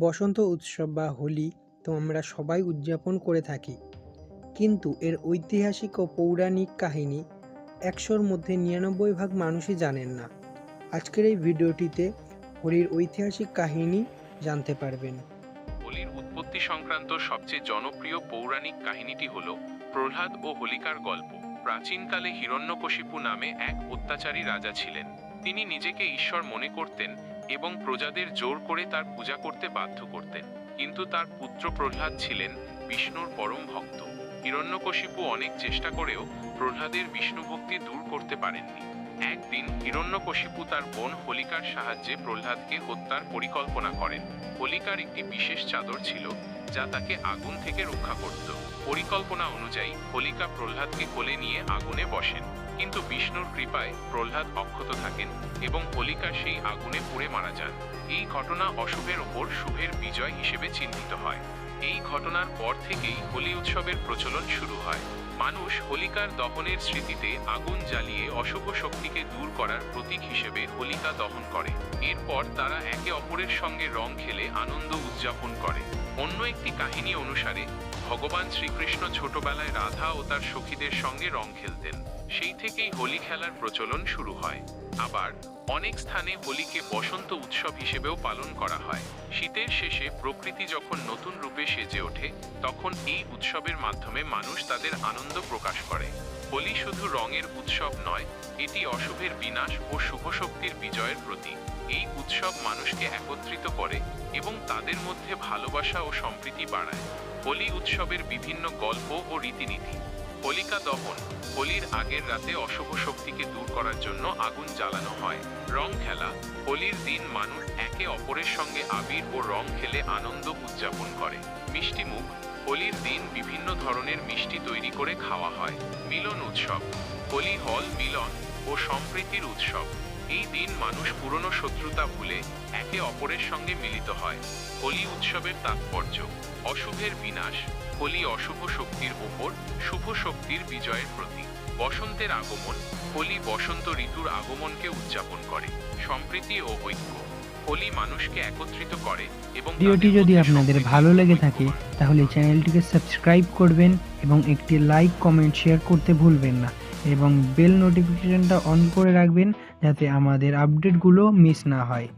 বসন্ত উৎসব বা হোলি তো আমরা সবাই উদযাপন করে থাকি। কিন্তু এর ঐতিহাসিক ও পৌরাণিক কাহিনী একশোর মধ্যে নিরানব্বই ভাগ মানুষই জানেন না। আজকের এই ভিডিওটিতে হোলির ঐতিহাসিক কাহিনী জানতে পারবেন। হোলির উৎপত্তি সংক্রান্ত সবচেয়ে জনপ্রিয় পৌরাণিক কাহিনীটি হল প্রহ্লাদ ও হোলিকার গল্প। প্রাচীনকালে হিরণ্যকশিপু নামে এক অত্যাচারী রাজা ছিলেন। তিনি নিজেকে ঈশ্বর মনে করতেন এবং প্রজাদের জোর করে তার পূজা করতে বাধ্য করতেন। কিন্তু তার পুত্র প্রহ্লাদ ছিলেন বিষ্ণুর পরম ভক্ত। হিরণ্যকশিপু অনেক চেষ্টা করেও প্রহ্লাদের বিষ্ণু ভক্তি দূর করতে পারেননি। একদিন হিরণ্যকশিপু তার বোন হোলিকার সাহায্যে প্রহ্লাদকে হত্যার পরিকল্পনা করেন। হোলিকার একটি বিশেষ চাদর ছিল, যা তাকে আগুন থেকে রক্ষা করত। পরিকল্পনা অনুযায়ী, হোলিকা প্রহ্লাদকে কোলে নিয়ে আগুনে বসেন। কিন্তু বিষ্ণুর কৃপায় প্রহ্লাদ অক্ষত থাকেন এবং হোলিকা সেই আগুনে পুড়ে মারা যান। এই ঘটনা অশুভের ওপর শুভের বিজয় হিসেবে চিহ্নিত হয়। এই ঘটনার পর থেকেই হোলি উৎসবের প্রচলন শুরু হয়। মানুষ হোলিকার দহনের স্মৃতিতে আগুন জ্বালিয়ে অশুভ শক্তিকে দূর করার প্রতীক হিসেবে হোলিকা দহন করে। এরপর তারা একে অপরের সঙ্গে রং খেলে আনন্দ উদযাপন করে। অন্য একটি কাহিনী অনুসারে, ভগবান শ্রীকৃষ্ণ ছোটবেলায় রাধা ও তার সখীদের সঙ্গে রং খেলতেন। সেই থেকেই হোলি খেলার প্রচলন শুরু হয়। আবার অনেক স্থানে হোলিকে বসন্ত উৎসব হিসেবেও পালন করা হয়। শীতের শেষে প্রকৃতি যখন নতুন রূপে সেজে ওঠে, তখন এই উৎসবের মাধ্যমে মানুষ তাদের আনন্দ প্রকাশ করে। হোলি শুধু রঙের উৎসব নয়, এটি অশুভের বিনাশ ও শুভ শক্তির বিজয়ের প্রতীক। এই উৎসব মানুষকে একত্রিত করে এবং তাদের মধ্যে ভালোবাসা ও সম্প্রীতি বাড়ায়। হোলি উৎসবের বিভিন্ন গল্প ও রীতিনীতি হোলিকা দহন, হোলির আগের রাতে অশুভ শক্তিকে দূর করার জন্য আগুন জ্বালানো হয়। রং খেলা, হোলির দিন মানুষ একে অপরের সঙ্গে আবির ও রং খেলে আনন্দ উদযাপন করে। মিষ্টি মুখ, হোলির দিন বিভিন্ন ধরনের মিষ্টি তৈরি করে খাওয়া হয়। মিলন উৎসব, হোলি হল মিলন ও সম্প্রীতির উৎসব। এই দিন মানুষ পুরনো শত্রুতা ভুলে একে অপরের সঙ্গে মিলিত হয়। হোলি উৎসবের তাৎপর্য অশুভের বিনাশ হোলি অশুভ শক্তির ওপর শুভ শক্তির বিজয়ের প্রতীক। বসন্তের আগমন হোলি বসন্ত ঋতুর আগমনকে উদযাপন করে সম্প্রীতি ও ঐক্য। হোলি মানুষকে একত্রিত করে এবং ভিডিওটি যদি আপনাদের ভালো লেগে থাকে তাহলে চ্যানেলটিকে সাবস্ক্রাইব করবেন এবং একটি লাইক কমেন্ট শেয়ার করতে ভুলবেন না। এবং বেল নোটিফিকেশনটা অন করে রাখবেন যাতে আমাদের আপডেটগুলো মিস না হয়।